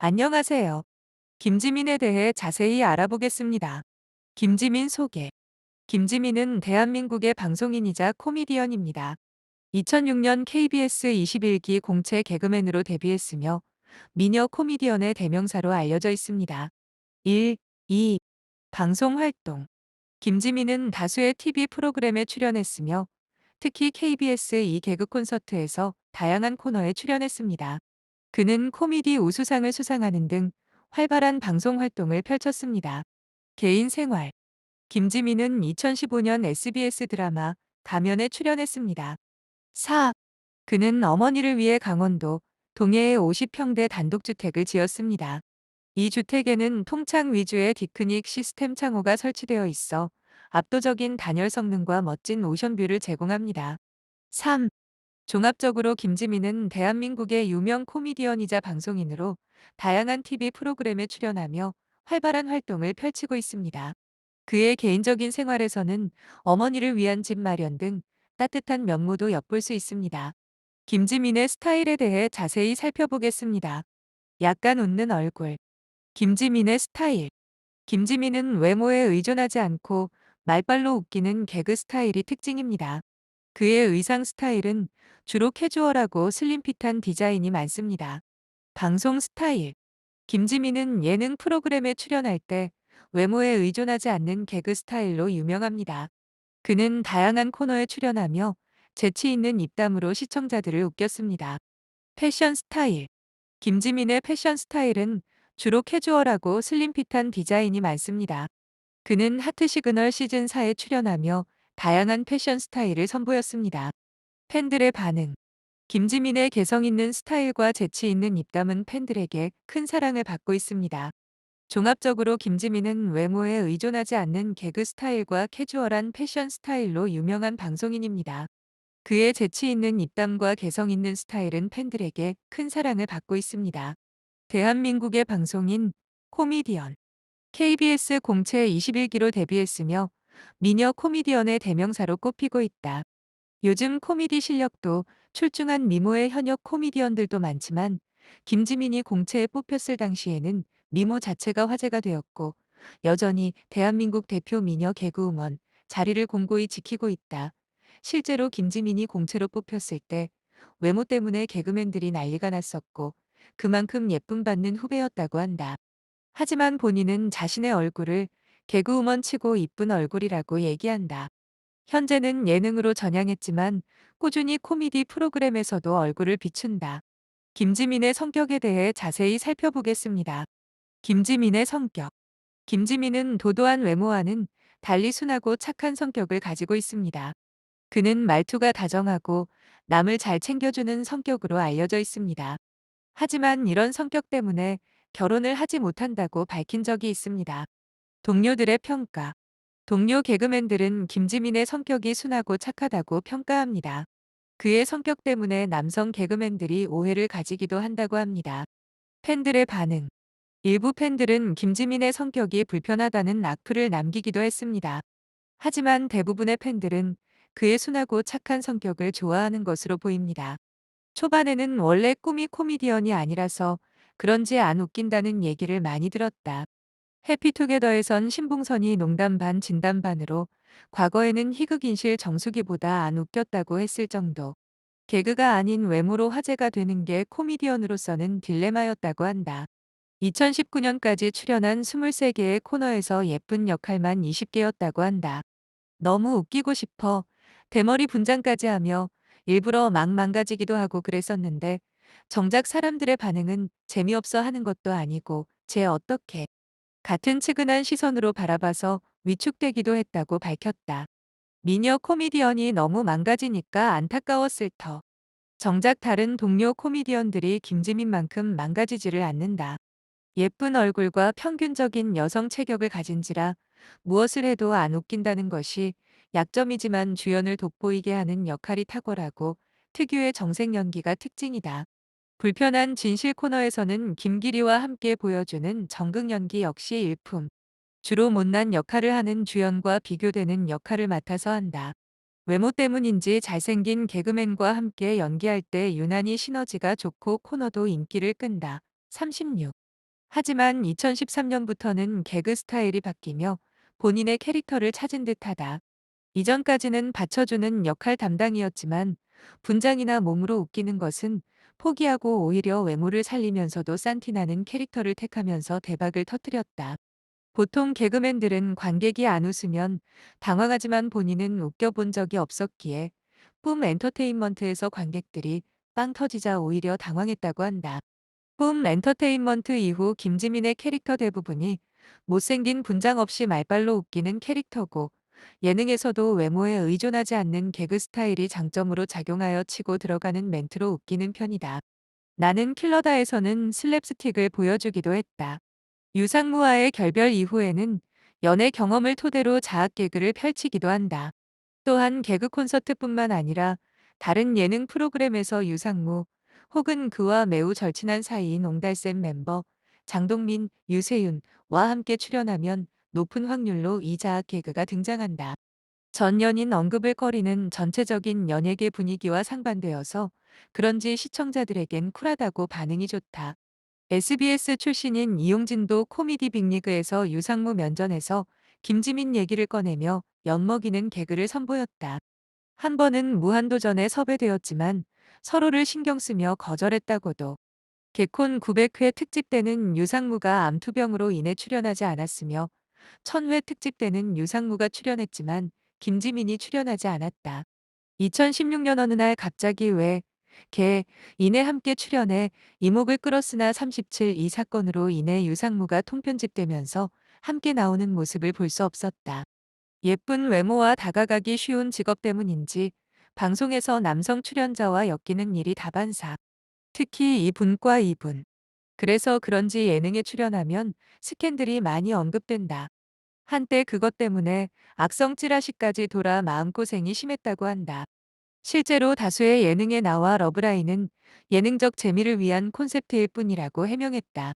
안녕하세요. 김지민에 대해 자세히 알아보겠습니다. 김지민 소개. 김지민은 대한민국의 방송인이자 코미디언입니다. 2006년 KBS 21기 공채 개그맨으로 데뷔했으며 미녀 코미디언의 대명사로 알려져 있습니다. 1. 2. 방송 활동. 김지민은 다수의 TV 프로그램에 출연했으며 특히 KBS 2 개그 콘서트에서 다양한 코너에 출연했습니다. 그는 코미디 우수상을 수상하는 등 활발한 방송 활동을 펼쳤습니다. 개인 생활. 김지민은 2015년 SBS 드라마 가면에 출연했습니다. 4. 그는 어머니를 위해 강원도 동해에 50평대 단독주택을 지었습니다. 이 주택에는 통창 위주의 디크닉 시스템 창호가 설치되어 있어 압도적인 단열 성능과 멋진 오션뷰를 제공합니다. 3. 종합적으로 김지민은 대한민국의 유명 코미디언이자 방송인으로 다양한 TV 프로그램에 출연하며 활발한 활동을 펼치고 있습니다. 그의 개인적인 생활에서는 어머니를 위한 집 마련 등 따뜻한 면모도 엿볼 수 있습니다. 김지민의 스타일에 대해 자세히 살펴보겠습니다. 약간 웃는 얼굴. 김지민의 스타일. 김지민은 외모에 의존하지 않고 말빨로 웃기는 개그 스타일이 특징입니다. 그의 의상 스타일은 주로 캐주얼하고 슬림핏한 디자인이 많습니다. 방송 스타일. 김지민은 예능 프로그램에 출연할 때 외모에 의존하지 않는 개그 스타일로 유명합니다. 그는 다양한 코너에 출연하며 재치 있는 입담으로 시청자들을 웃겼습니다. 패션 스타일. 김지민의 패션 스타일은 주로 캐주얼하고 슬림핏한 디자인이 많습니다. 그는 하트 시그널 시즌 4에 출연하며 다양한 패션 스타일을 선보였습니다. 팬들의 반응. 김지민의 개성 있는 스타일과 재치 있는 입담은 팬들에게 큰 사랑을 받고 있습니다. 종합적으로 김지민은 외모에 의존하지 않는 개그 스타일과 캐주얼한 패션 스타일로 유명한 방송인입니다. 그의 재치 있는 입담과 개성 있는 스타일은 팬들에게 큰 사랑을 받고 있습니다. 대한민국의 방송인, 코미디언. KBS 공채 21기로 데뷔했으며 미녀 코미디언의 대명사로 꼽히고 있다. 요즘 코미디 실력도 출중한 미모의 현역 코미디언들도 많지만 김지민이 공채에 뽑혔을 당시에는 미모 자체가 화제가 되었고 여전히 대한민국 대표 미녀 개그우먼 자리를 공고히 지키고 있다. 실제로 김지민이 공채로 뽑혔을 때 외모 때문에 개그맨들이 난리가 났었고 그만큼 예쁨 받는 후배였다고 한다. 하지만 본인은 자신의 얼굴을 개그우먼 치고 이쁜 얼굴이라고 얘기한다. 현재는 예능으로 전향했지만 꾸준히 코미디 프로그램에서도 얼굴을 비춘다. 김지민의 성격에 대해 자세히 살펴보겠습니다. 김지민의 성격. 김지민은 도도한 외모와는 달리 순하고 착한 성격을 가지고 있습니다. 그는 말투가 다정하고 남을 잘 챙겨주는 성격으로 알려져 있습니다. 하지만 이런 성격 때문에 결혼을 하지 못한다고 밝힌 적이 있습니다. 동료들의 평가. 동료 개그맨들은 김지민의 성격이 순하고 착하다고 평가합니다. 그의 성격 때문에 남성 개그맨들이 오해를 가지기도 한다고 합니다. 팬들의 반응. 일부 팬들은 김지민의 성격이 불편하다는 악플을 남기기도 했습니다. 하지만 대부분의 팬들은 그의 순하고 착한 성격을 좋아하는 것으로 보입니다. 초반에는 원래 꿈이 코미디언이 아니라서 그런지 안 웃긴다는 얘기를 많이 들었다. 해피투게더에선 신봉선이 농담 반 진담 반으로 과거에는 희극인실 정수기보다 안 웃겼다고 했을 정도. 개그가 아닌 외모로 화제가 되는 게 코미디언으로서는 딜레마였다고 한다. 2019년까지 출연한 23개의 코너에서 예쁜 역할만 20개였다고 한다. 너무 웃기고 싶어 대머리 분장까지 하며 일부러 막 망가지기도 하고 그랬었는데 정작 사람들의 반응은 재미없어 하는 것도 아니고 쟤 어떻게 같은 측은한 시선으로 바라봐서 위축되기도 했다고 밝혔다. 미녀 코미디언이 너무 망가지니까 안타까웠을 터. 정작 다른 동료 코미디언들이 김지민만큼 망가지지를 않는다. 예쁜 얼굴과 평균적인 여성 체격을 가진지라 무엇을 해도 안 웃긴다는 것이 약점이지만 주연을 돋보이게 하는 역할이 탁월하고 특유의 정색 연기가 특징이다. 불편한 진실 코너에서는 김기리와 함께 보여주는 정극 연기 역시 일품. 주로 못난 역할을 하는 주연과 비교되는 역할을 맡아서 한다. 외모 때문인지 잘생긴 개그맨과 함께 연기할 때 유난히 시너지가 좋고 코너도 인기를 끈다. 36. 하지만 2013년부터는 개그 스타일이 바뀌며 본인의 캐릭터를 찾은 듯하다. 이전까지는 받쳐주는 역할 담당이었지만 분장이나 몸으로 웃기는 것은 포기하고 오히려 외모를 살리면서도 산티나는 캐릭터를 택하면서 대박을 터뜨렸다. 보통 개그맨들은 관객이 안 웃으면 당황하지만 본인은 웃겨본 적이 없었기에 뿜 엔터테인먼트에서 관객들이 빵 터지자 오히려 당황했다고 한다. 뿜 엔터테인먼트 이후 김지민의 캐릭터 대부분이 못생긴 분장 없이 말빨로 웃기는 캐릭터고 예능에서도 외모에 의존하지 않는 개그 스타일이 장점으로 작용하여 치고 들어가는 멘트로 웃기는 편이다. 나는 킬러다에서는 슬랩스틱을 보여주기도 했다. 유상무와의 결별 이후에는 연애 경험을 토대로 자학 개그를 펼치기도 한다. 또한 개그 콘서트뿐만 아니라 다른 예능 프로그램에서 유상무 혹은 그와 매우 절친한 사이인 옹달샘 멤버 장동민, 유세윤과 함께 출연하면 높은 확률로 이 자학 개그가 등장한다. 전 연인 언급을 꺼리는 전체적인 연예계 분위기와 상반되어서 그런지 시청자들에겐 쿨하다고 반응이 좋다. SBS 출신인 이용진도 코미디 빅리그에서 유상무 면전에서 김지민 얘기를 꺼내며 엿먹이는 개그를 선보였다. 한 번은 무한도전에 섭외되었지만 서로를 신경 쓰며 거절했다고도. 개콘 900회 특집 때는 유상무가 암투병으로 인해 출연하지 않았으며 1000회 특집 때는 유상무가 출연했지만 김지민이 출연하지 않았다. 2016년 어느 날 갑자기 왜, 개, 인해 함께 출연해 이목을 끌었으나 37 이 사건으로 인해 유상무가 통편집되면서 함께 나오는 모습을 볼 수 없었다. 예쁜 외모와 다가가기 쉬운 직업 때문인지 방송에서 남성 출연자와 엮이는 일이 다반사. 특히 이분과 이분. 그래서 그런지 예능에 출연하면 스캔들이 많이 언급된다. 한때 그것 때문에 악성 찌라시까지 돌아 마음고생이 심했다고 한다. 실제로 다수의 예능에 나와 러브라인은 예능적 재미를 위한 콘셉트일 뿐이라고 해명했다.